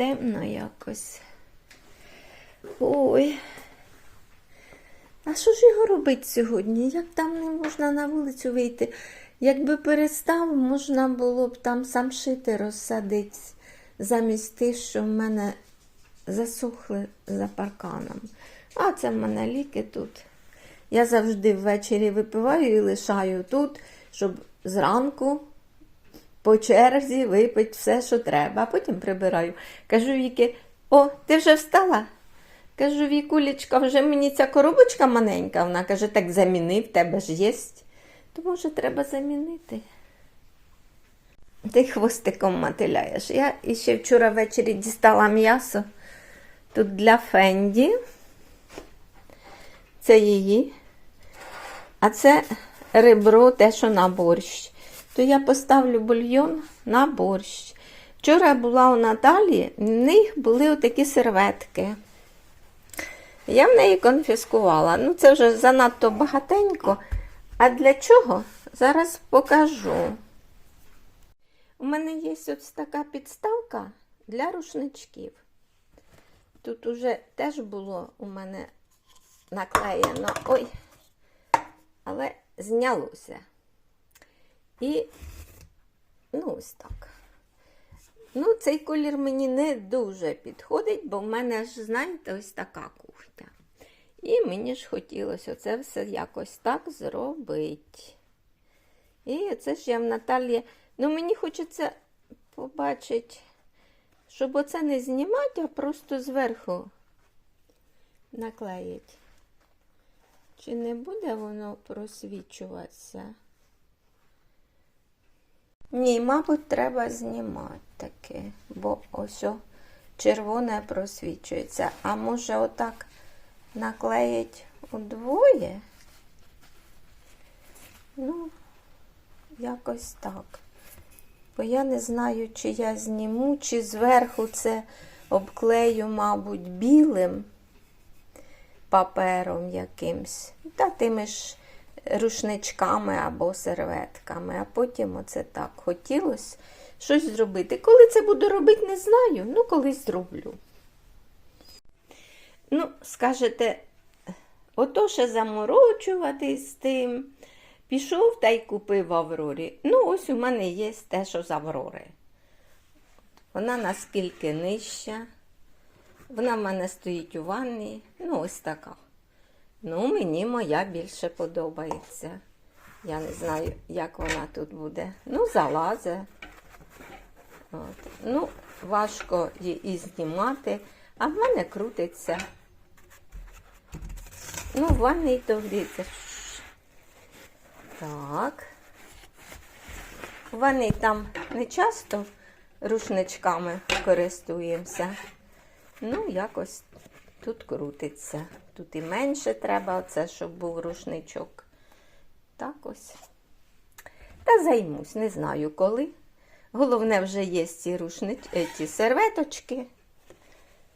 темно якось. Ой. А що ж його робити сьогодні? Як там не можна на вулицю вийти? Якби перестав, можна було б там самшити розсадити замість тих, що в мене засохли за парканом. А це в мене ліки тут. Я завжди ввечері випиваю і лишаю тут, щоб зранку по черзі випити все, що треба, а потім прибираю. Кажу Віки, о, ти вже встала? Кажу, Вікулечка, вже мені ця коробочка маленька. Вона каже, так заміни, в тебе ж є. То може треба замінити. Ти хвостиком мотиляєш. Я іще вчора ввечері дістала м'ясо. Тут для Фенді. Це її. А це ребро, те, що на борщ. То я поставлю бульйон на борщ. Вчора я була у Наталі, в них були отакі серветки. Я в неї конфіскувала. Ну, це вже занадто багатенько. А для чого? Зараз покажу. У мене є ось така підставка для рушничків. Тут уже теж було у мене наклеєно. Ой, але знялося. І, ну, ось так. Ну, цей колір мені не дуже підходить, бо в мене ж, знаєте, ось така кухня. І мені ж хотілося це все якось так зробити. І це ж я в Наталі. Ну, мені хочеться побачити, щоб оце не знімати, а просто зверху наклеїти. Чи не буде воно просвічуватися? Ні, мабуть, треба знімати таке, бо ось о, червоне просвічується. А може отак наклеїть удвоє? Ну, якось так. Бо я не знаю, чи я зніму, чи зверху це обклею, мабуть, білим папером якимсь. Та тими ж рушничками або серветками, а потім оце так хотілося щось зробити. Коли це буду робити, не знаю, ну колись зроблю. Ну, скажете, ото ще заморочуватись з тим. Пішов та й купив в Аврорі. Ну, ось у мене є те, що з Аврори. Вона наскільки нижча. Вона в мене стоїть у ванні. Ну, ось така. Ну, мені моя більше подобається. Я не знаю, як вона тут буде. Ну, залазе. От. Ну, важко її знімати, а в мене крутиться. Ну, в ванні то. Так. В ванні там не часто рушничками користуємося. Ну, якось тут крутиться. Тут і менше треба, оце, щоб був рушничок. Так ось. Та займусь, не знаю коли. Головне, вже є ці рушнич... е, ці серветочки.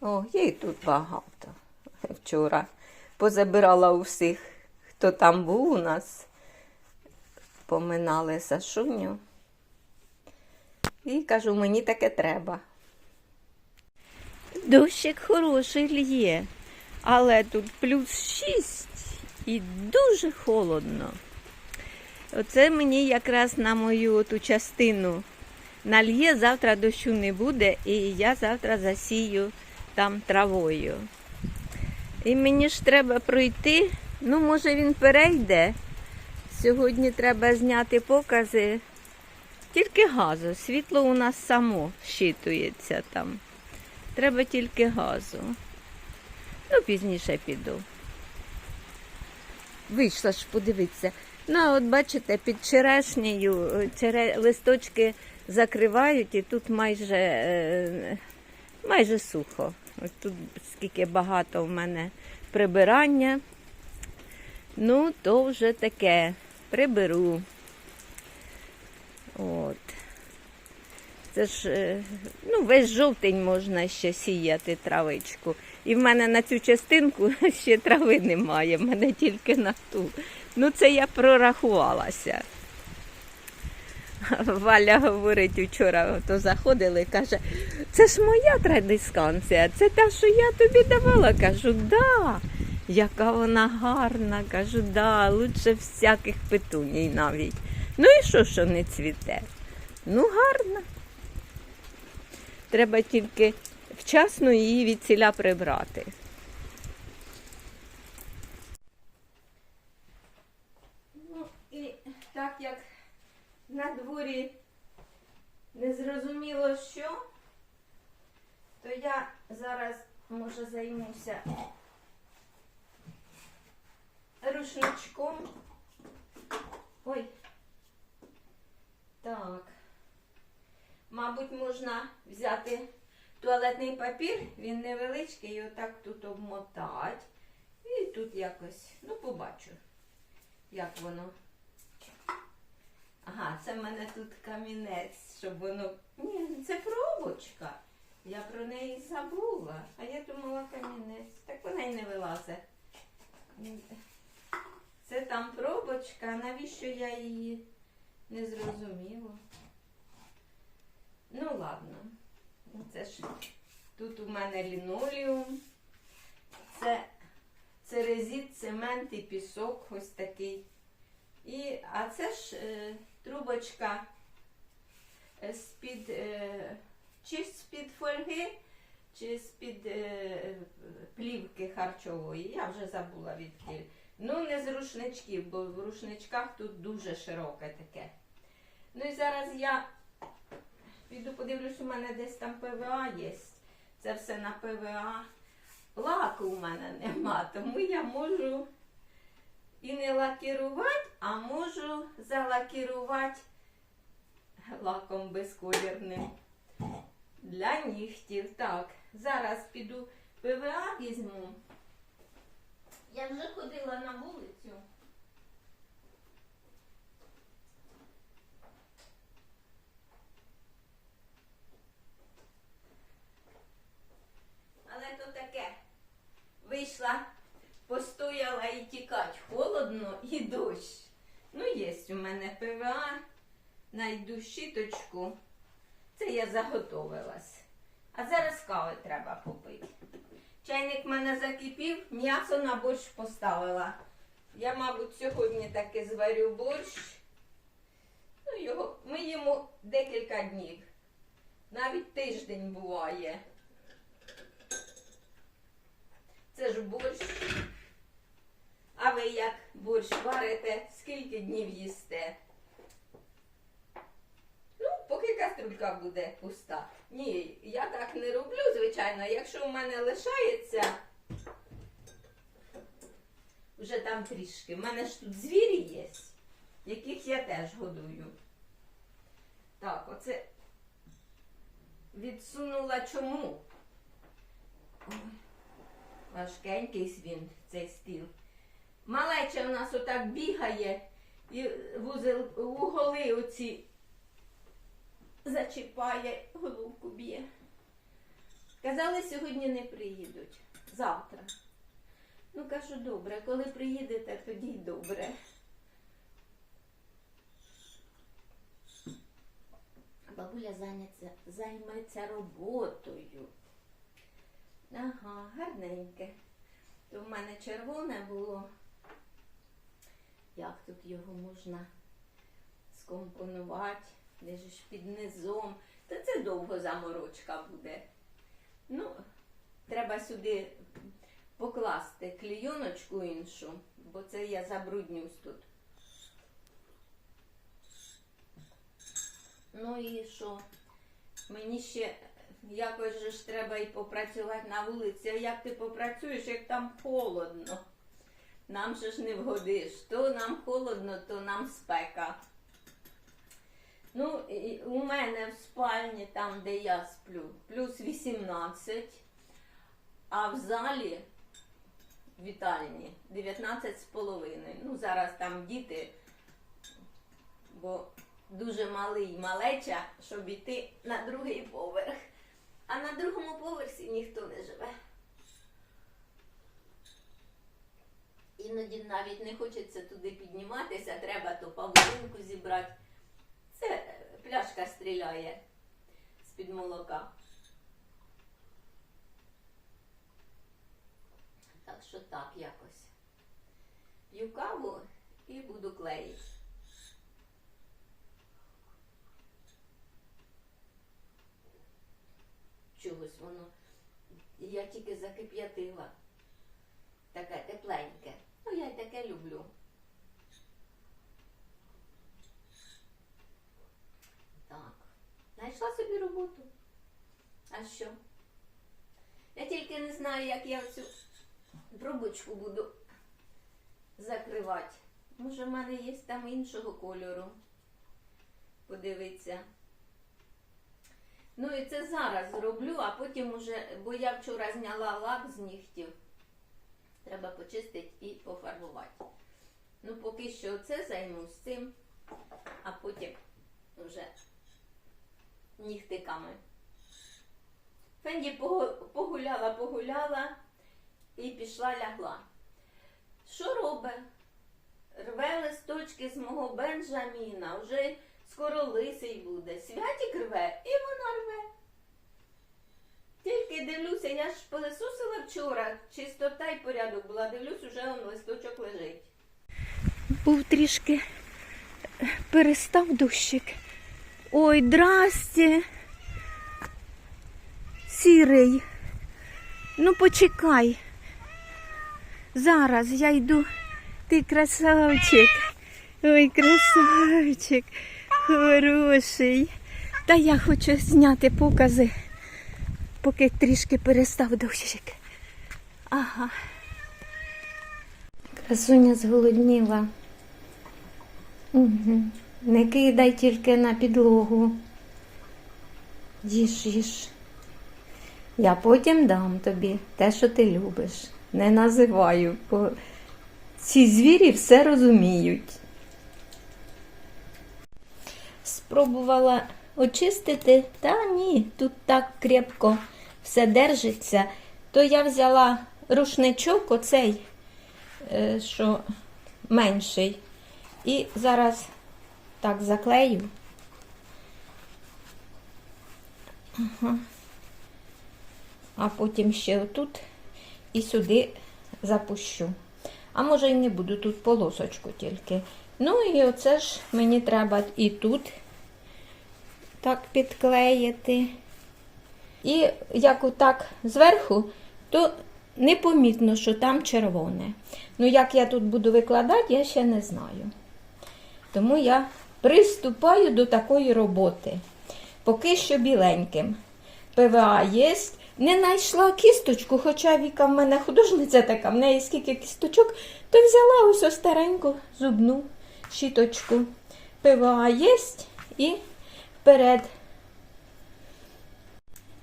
О, і тут багато. Вчора позабирала у всіх, хто там був у нас. Поминали Сашуню. І кажу, мені таке треба. Дощик хороший лє, але тут плюс 6 і дуже холодно. Оце мені якраз на мою ту частину нальє, завтра дощу не буде, і я завтра засію там травою. І мені ж треба пройти, ну, може, він перейде. Сьогодні треба зняти покази. Тільки газу. Світло у нас само щитується там. Треба тільки газу. Ну, пізніше піду. Вийшла ж подивитися. Ну, от бачите, під черешнею е, чере... листочки закривають і тут майже, е, майже сухо. Ось тут скільки багато в мене прибирання. Ну, то вже таке. Приберу. От. Це ж, е, ну, весь жовтень можна ще сіяти травичку. І в мене на цю частинку ще трави немає, в мене тільки на ту. Ну, це я прорахувалася. Валя говорить вчора, то заходили, каже, це ж моя традисканція, це та, що я тобі давала. Кажу, да. Яка вона гарна, кажу, да, лучше всяких петуній навіть. Ну і що, що не цвіте? Ну, гарна. Треба тільки вчасно її від ціля прибрати. Ну і так як на дворі незрозуміло що, то я зараз може займуся рушничком. Ой. Так. Мабуть, можна взяти туалетний папір, він невеличкий, і отак тут обмотати. І тут якось, ну, побачу, як воно. Ага, це в мене тут камінець, щоб воно. Ні, це пробочка. Я про неї забула. А я думала камінець. Так вона й не вилазить. Це там пробочка, навіщо я її не зрозуміла? Ну ладно. Це ж тут у мене лінолеум. Це церезіт, цемент і пісок ось такий. І, а це ж е, трубочка е, з-під, е, чи з-під фольги, чи з-під е, плівки харчової. Я вже забула відкіль. Ну, не з рушничків, бо в рушничках тут дуже широке таке. Ну і зараз я піду подивлюсь, у мене десь там ПВА є. Це все на ПВА. Лаку у мене нема, тому я можу і не лакірувати, а можу залакірувати лаком безколірним для нігтів. Так, зараз піду ПВА візьму. Я вже ходила на вулицю. Але то таке. Вийшла, постояла і тікать. Холодно і дощ. Ну, є у мене ПВА. Найду щіточку. Це я заготовилась. А зараз кави треба попити. Чайник в мене закипів, м'ясо на борщ поставила. Я, мабуть, сьогодні таки зварю борщ. Ну, його, ми їмо декілька днів. Навіть тиждень буває. Це ж борщ. А ви як борщ варите? Скільки днів їсте? Ну, поки каструлька буде пуста. Ні, я так не роблю, звичайно. Якщо у мене лишається, вже там трішки. У мене ж тут звірі є, яких я теж годую. Так, оце відсунула чому? Ой, важкенький він, цей стіл. Малеча в нас отак бігає і вузел, уголи оці зачіпає, головку б'є. Казали, сьогодні не приїдуть. Завтра. Ну, кажу, добре, коли приїдете, тоді й добре. Бабуля зайняться, займеться роботою. Ага, гарненьке. То в мене червоне було. Як тут його можна скомпонувати? Де ж під низом. Та це довго заморочка буде. Ну, треба сюди покласти клійоночку іншу, бо це я забруднюсь тут. Ну і що? Мені ще якось же ж треба і попрацювати на вулиці. А як ти попрацюєш, як там холодно? Нам же ж не вгодиш. То нам холодно, то нам спека. Ну, і у мене в спальні, там, де я сплю, плюс 18, а в залі вітальні 19 з половиною. Ну, зараз там діти, бо дуже малий малеча, щоб іти на другий поверх. А на другому поверсі ніхто не живе. Іноді навіть не хочеться туди підніматися, треба то павутинку зібрати. Це пляшка стріляє з-під молока. Так що так якось. П'ю каву і буду клеїти. Чогось воно. Я тільки закип'ятила. Таке тепленьке. Ну, я й таке люблю. Так. Знайшла собі роботу. А що? Я тільки не знаю, як я цю трубочку буду закривати. Може, в мене є там іншого кольору. Подивіться. Ну і це зараз зроблю, а потім уже, бо я вчора зняла лак з нігтів. Треба почистити і пофарбувати. Ну, поки що це займусь цим, а потім вже нігтиками. Фенді погуляла, погуляла і пішла лягла. Що робить? Рве листочки з мого Бенджаміна, вже скоро лисий буде. Святік рве, і вона. Тільки дивлюся, я ж пилисосила вчора, чистота й порядок була, дивлюсь, уже он листочок лежить. Був трішки перестав дощик. Ой, здрасте. Сірий. Ну почекай. Зараз я йду. Ти красавчик. Ой, красавчик. Хороший. Та я хочу зняти покази, поки трішки перестав дощик. Ага. Красуня зголодніла. Угу. Не кидай тільки на підлогу. Їж, їж. Я потім дам тобі те, що ти любиш. Не називаю, бо ці звірі все розуміють. Спробувала очистити, та ні, тут так крепко все держиться. То я взяла рушничок оцей е, що менший. І зараз так заклею. Ага. А потім ще отут і сюди запущу. А може і не буду тут полосочку тільки. Ну і оце ж мені треба і тут так підклеїти. І як отак зверху, то непомітно, що там червоне. Ну, як я тут буду викладати, я ще не знаю. Тому я приступаю до такої роботи. Поки що біленьким. ПВА є. Не знайшла кісточку, хоча Віка в мене художниця така, в неї скільки кісточок, то взяла ось ось стареньку зубну щіточку. ПВА є і вперед.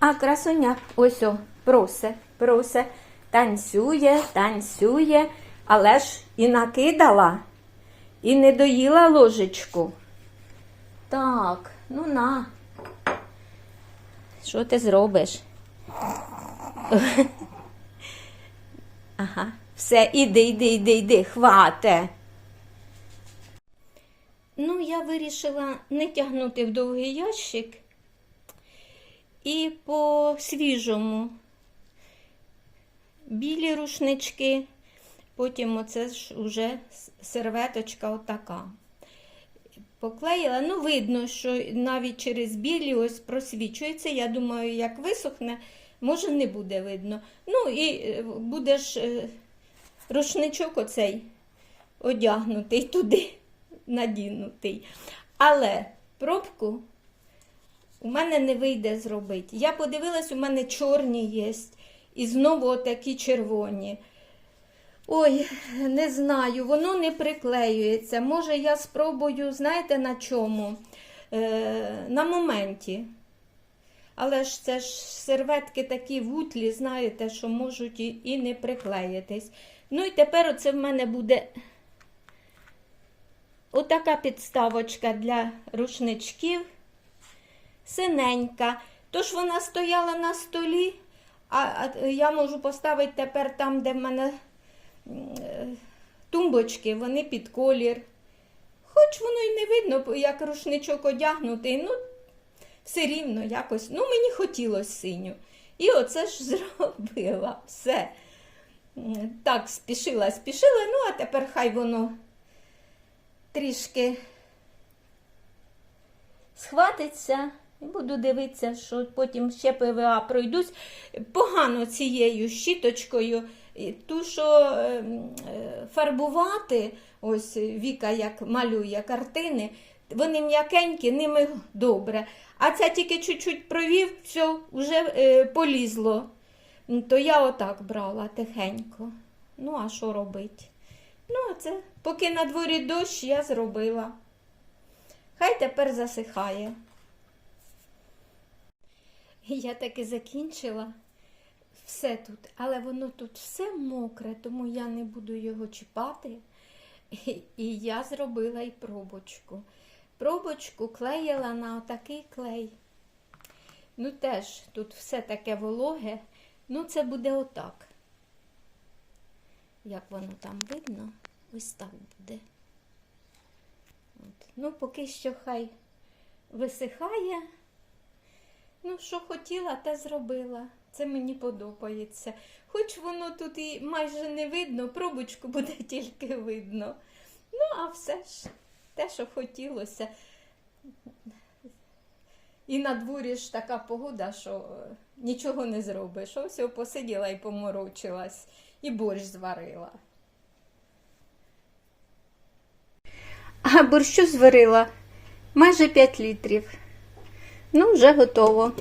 А красуня ось о, просе, просе, танцює, танцює, але ж і накидала, і не доїла ложечку. Так, ну на. Що ти зробиш? Ага, все, іди, іди, іди, іди, хвате. Ну, я вирішила не тягнути в довгий ящик і по свіжому. Білі рушнички, потім оце ж уже серветочка отака. Поклеїла, ну, видно, що навіть через білі ось просвічується. Я думаю, як висохне, може не буде видно. Ну і е, буде ж е, рушничок оцей одягнутий туди, надінутий. Але пробку у мене не вийде зробити. Я подивилась, у мене чорні є. І знову отакі червоні. Ой, не знаю, воно не приклеюється. Може, я спробую, знаєте, на чому? Е, на моменті. Але ж це ж серветки такі вутлі, знаєте, що можуть і, і не приклеїтись. Ну і тепер оце в мене буде отака підставочка для рушничків. Синенька. Тож вона стояла на столі, а, а я можу поставити тепер там, де в мене е, тумбочки, вони під колір. хоч воно й не видно, як рушничок одягнутий, ну, все рівно якось. Ну, мені хотілося синю. І оце ж зробила все. Так, спішила, спішила, ну, а тепер хай воно трішки схватиться. Буду дивитися, що потім ще ПВА пройдусь. Погано цією щіточкою. Ту, що е, м, е, фарбувати, ось Віка як малює картини, вони м'якенькі, ними добре. А це тільки чуть-чуть провів, все, вже е, полізло. То я отак брала тихенько. Ну, а що робити? Ну, а це, поки на дворі дощ, я зробила. Хай тепер засихає. Я таки закінчила все тут, але воно тут все мокре, тому я не буду його чіпати. І, і я зробила і пробочку. Пробочку клеїла на отакий клей. Ну, теж тут все таке вологе. Ну, це буде отак. Як воно там видно, ось так буде. От. Ну, поки що хай висихає. Ну, що хотіла, те зробила. Це мені подобається. Хоч воно тут і майже не видно, пробочку буде тільки видно. Ну, а все ж те, що хотілося. І на дворі ж така погода, що е, нічого не зробиш. Ось посиділа і поморочилась, і борщ зварила. А борщу зварила майже 5 літрів. Ну, вже готово.